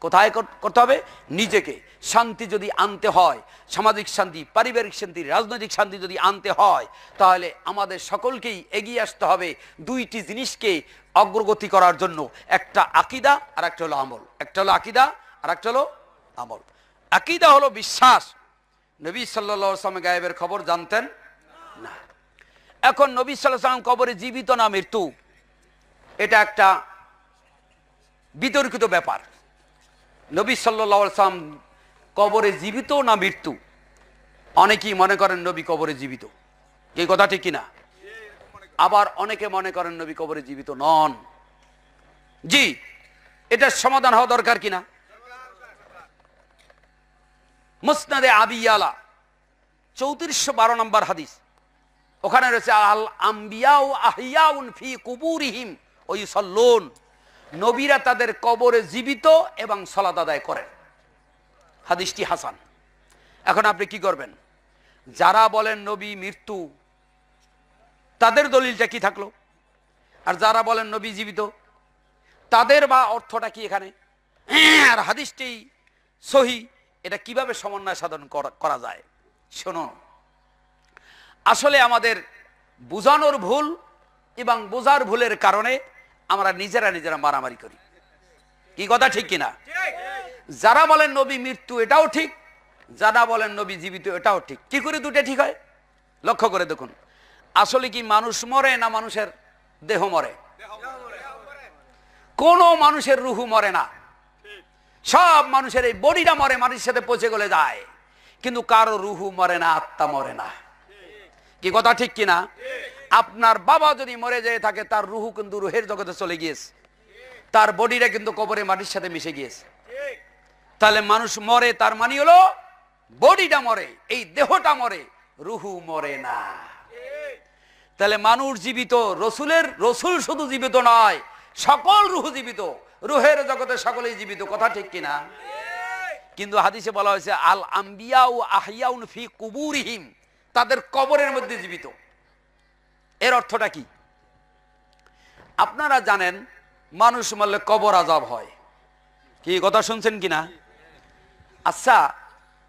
কোথায় করতে হবে? নিজেকে। শান্তি যদি আনতে হয়, সামাজিক শান্তি, পারিবারিক শান্তি, রাজনৈতিক শান্তি যদি আনতে হয়, তাহলে আমাদের সকলকেই এগিয়ে আসতে হবে দুইটি জিনিসকে অগ্রগতি করার জন্য। একটা আকিদা আর একটা হলো আমল। একটা হলো আকিদা আর একটা হলো আমল। আকিদা হলো বিশ্বাস। নবী সাল্লা সাল্লাম গায়েবের খবর জানতেন? না। এখন নবী সাল্লাম কবরে জীবিত না মৃত্যু? এটা একটা বিতর্কিত ব্যাপার। নবী সাল্লাম কবরে জীবিত না মৃত্যু? অনেকেই মনে করেন নবী কবরে জীবিত। এই কথা ঠিক কিনা? আবার অনেকে মনে করেন নবী কবরে জীবিত নন। জি, এটার সমাধান হওয়া দরকার কিনা? মুসনাদে আবিয়ালা, চৌত্রিশশো বারো নম্বর হাদিস। ওখানে রয়েছে আল আম্বিয়াউ আহিয়াউন ফি কুবুরিহিম ওই সল্লুন নবীরা তাদের কবরে জীবিত এবং সলাত আদায় করেন। হাদিসটি হাসান। এখন আপনি কি করবেন? যারা বলেন নবী মৃত্যু, তাদের দলিলটা কি থাকল? আর যারা বলেন নবী জীবিত, তাদের বা অর্থটা কি এখানে? আর হাদিসটি সহি, এটা কীভাবে সমন্বয় সাধন করা- যায়? শুনুন আসলে আমাদের বোঝানোর ভুল এবং বোঝার ভুলের কারণে আমরা নিজেরা নিজেরা মারামারি করি। কি কথা ঠিক কিনা? যারা বলেন নবী মৃত্যু এটাও ঠিক, যারা বলেন নবী জীবিত এটাও ঠিক। কি করে দুটো ঠিক হয়? লক্ষ্য করে দেখুন। আসলে কি মানুষ মরে না মানুষের দেহ মরে? কোনো মানুষের রুহু মরে না। সব মানুষের এই বডিটা মরে মানুষের সাথে পচে গলে যায়। কিন্তু কারও রুহু মরে না, আত্মা মরে না। কি কথা ঠিক কিনা? আপনার বাবা যদি মরে যেয়ে থাকে, তার রুহু কিন্তু রুহের জগতে চলে গিয়েছে। তার বডিটা কিন্তু কবরে মাটির সাথে মিশে গিয়েছে। তাহলে মানুষ মরে, তার মানে হলো বডিটা মরে, এই দেহটা মরে, রুহু মরে না। তাহলে মানুষ জীবিত, রসুলের রসুল শুধু জীবিত নয়, সকল রুহু জীবিত, রুহের জগতে সকলেই জীবিত, কথা ঠিক কিনা? কিন্তু হাদিসে বলা হয়েছে আল আম্বিয়াউ আহিয়াউন ফি কুবুরিহিম, তাদের কবরের মধ্যে জীবিত। এর অর্থটা কি? আপনারা জানেন, মানুষ মারলে কবর আজাব হয়। কি কথা শুনছেন কিনা? আচ্ছা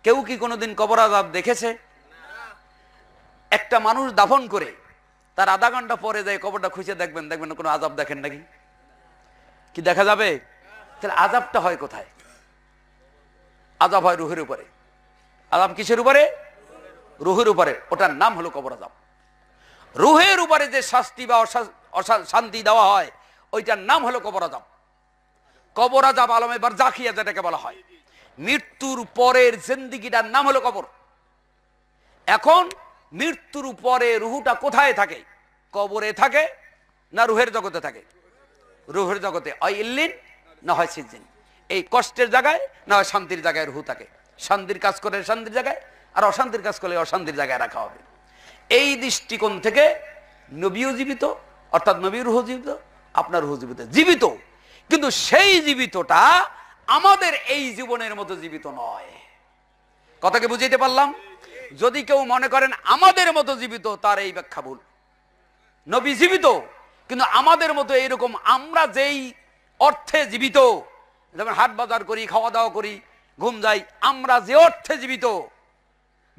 কেউ কি কোনোদিন কবর আজাব দেখেছে? একটা মানুষ দাফন করে, তার আধা ঘণ্টা পরে যায় কবরটা খুঁজে দেখবেন দেখবেন কোনো আজাব দেখেন নাকি? কি দেখা যাবে? তাহলে আজাবটা হয় কোথায়? আজাব হয় রুহের উপরে। আজাব কিসের উপরে? রুহের উপরে। ওটার নাম হলো কবর আজাব রুহের উপরে যে শাস্তি বা শান্তি দেওয়া হয়, ওইটার নাম হলো কবর আজাব। কবর আজাব আলমে বারজাখিয়া যেটাকে বলা হয়। মৃত্যুর পরের জিন্দিগিটার নাম হলো কবর। এখন মৃত্যুর পরে রুহুটা কোথায় থাকে? কবরে থাকে না রুহের জগতে থাকে? রুহের জগতে হয় ইল্লিন, না হয় সিজিন এই কষ্টের জায়গায়, না হয় শান্তির জায়গায় রুহু থাকে। শান্তির কাজ করে শান্তির জায়গায়, আর অশান্তির কাজ করলে অশান্তির জায়গায় রাখা হবে। এই দৃষ্টিকোণ থেকে নবীও জীবিত, অর্থাৎ নবীর রুহ জীবিত, আপনার রুহ জীবিত জীবিত। কিন্তু সেই জীবিতটা আমাদের এই জীবনের মতো জীবিত নয়। কথাকে বুঝাইতে পারলাম? যদি কেউ মনে করেন আমাদের মতো জীবিত, তার এই ব্যাখ্যা ভুল। নবী জীবিত, কিন্তু আমাদের মতো এইরকম আমরা যেই অর্থে জীবিত, যেমন হাট বাজার করি, খাওয়া দাওয়া করি, ঘুম যাই, আমরা যে অর্থে জীবিত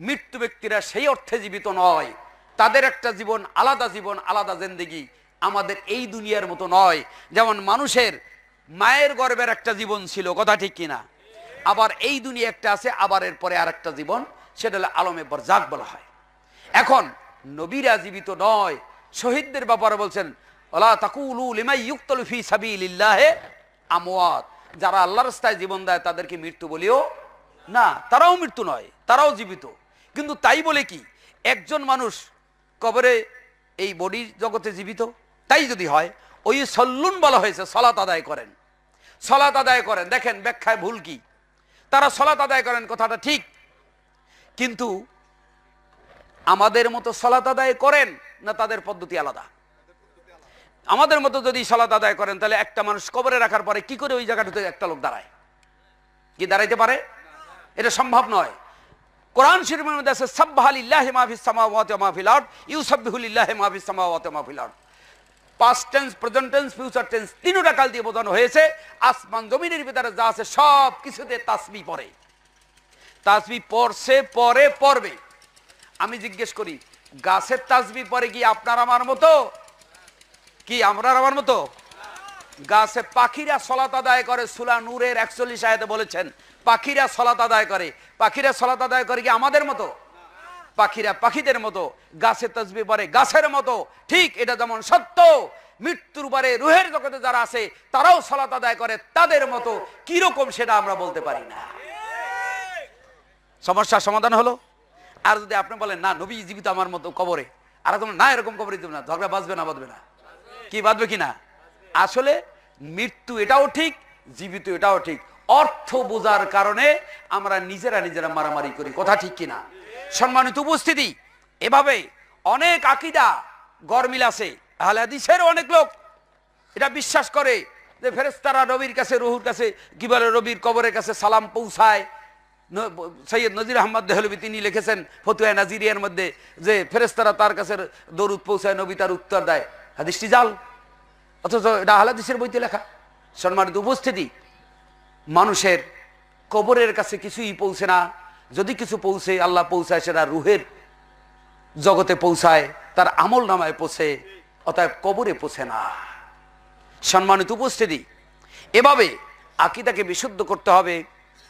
মৃত্যু ব্যক্তিরা সেই অর্থে জীবিত নয়। তাদের একটা জীবন আলাদা জীবন, আলাদা জিন্দেগি আমাদের এই দুনিয়ার মতো নয়। যেমন মানুষের মায়ের গর্বের একটা জীবন ছিল, কথা ঠিক কিনা? আবার এই দুনিয়া একটা আছে, আবার এর পরে আর একটা জীবন, সেটা হলো আলমে বরজাক বলা হয়। এখন নবীরা জীবিত নয়, শহীদদের ব্যাপারে বলছেন, ওলা যারা আল্লাহর রাস্তায় জীবন দেয় তাদেরকে মৃত্যু বলিও না, তারাও মৃত্যু নয়, তারাও জীবিত। কিন্তু তাই বলে কি, একজন মানুষ কবরে এই বডি জগতে জীবিত, তাই যদি হয়, ওই সল্লুন বলা হয়েছে, সলাত আদায় করেন। সলাত আদায় করেন। দেখেন, ব্যাখ্যায় ভুল কি? তারা সলাত আদায় করেন, কথাটা ঠিক। কিন্তু আমাদের মতো সলাত আদায় করেন না তাদের পদ্ধতি আলাদা? আমাদের মতো যদি সলাত আদায় করেন, তাহলে একটা মানুষ কবরে রাখার পরে কি করে ওই জায়গাটাতে একটা লোক দাঁড়ায়? কি দাঁড়াইতে পারে? এটা সম্ভব নয়। কোরআন শরীফের মধ্যে আছে, সাব্বাহালিল্লাহি মা ফিস সামাওয়াতি ওয়া মা ফিল আরদ ইউসাব্বিহুলিল্লাহি মা ফিস সামাওয়াতি ওয়া মা ফিল আরদ past tense present tense future tense তিনটা কাল দিয়ে বোঝানো হয়েছে, আসমান জমিনের ভিতরে যা আছে সব কিছুতে তাসবি পড়ে। তাসবি পড়ছে, পরে পড়বে। আমি জিজ্ঞেস করি, গাছের তাসবি পরে কি আপনার আমার মতো? কি আমরা আমার মতো? গাছে পাখিরা সলাত আদায় করে সুলা নূরের একচল্লিশ আয়াতে বলেছেন, পাখিরা সলাত আদায় করে পাখিরা সলাত আদায় করে কি আমাদের মতো? পাখিরা পাখিদের মতো, গাছে তসবি পরে গাছের মতো, ঠিক এটা যেমন সত্য। মৃত্যুর পরে রুহের জগতে যারা আছে, তারাও সলাত আদায় করে, তাদের মতো কীরকম সেটা আমরা বলতে পারি না। সমস্যার সমাধান হলো, আর যদি আপনি বলেন, না, নবী জীবিত আমার মতো কবরে। আর তোমার না এরকম কবরে দিব না, ঝগড়া বাঁচবে না, বাঁধবে না। কি বাঁচবে কি না? আসলে মৃত্যু এটাও ঠিক, জীবিত এটাও ঠিক। অর্থ বোঝার কারণে আমরা নিজেরা নিজেরা মারামারি করি। কথা ঠিক কিনা? সম্মানিত উপস্থিতি, এভাবে অনেক আকিদা গরমিল আছে। আহলে হাদিসের অনেক লোক এটা বিশ্বাস করে যে ফেরেস্তারা রবির কাছে, রহুর কাছে কি বলে রবির কবরের কাছে সালাম পৌঁছায়। সৈয়দ নজির আহমদ দেহলবি তিনি লিখেছেন ফতুয়া নাজিরিয়ার মধ্যে যে ফেরেস্তারা তার কাছে দরুদ পৌঁছায়, নবী তার উত্তর দেয়। হাদিসটি জাল। অথচ এটা আহলাদিসের বইতে লেখা। সম্মানিত উপস্থিতি মানুষের কবরের কাছে কিছুই পৌঁছে না। যদি কিছু পৌঁছে, আল্লাহ পৌঁছায়, সেটা রুহের জগতে পৌঁছায়, তার আমল নামায় পৌঁছে, অতএব কবরে পৌঁছে না। সম্মানিত উপস্থিতি, এভাবে আকিদাকে বিশুদ্ধ করতে হবে।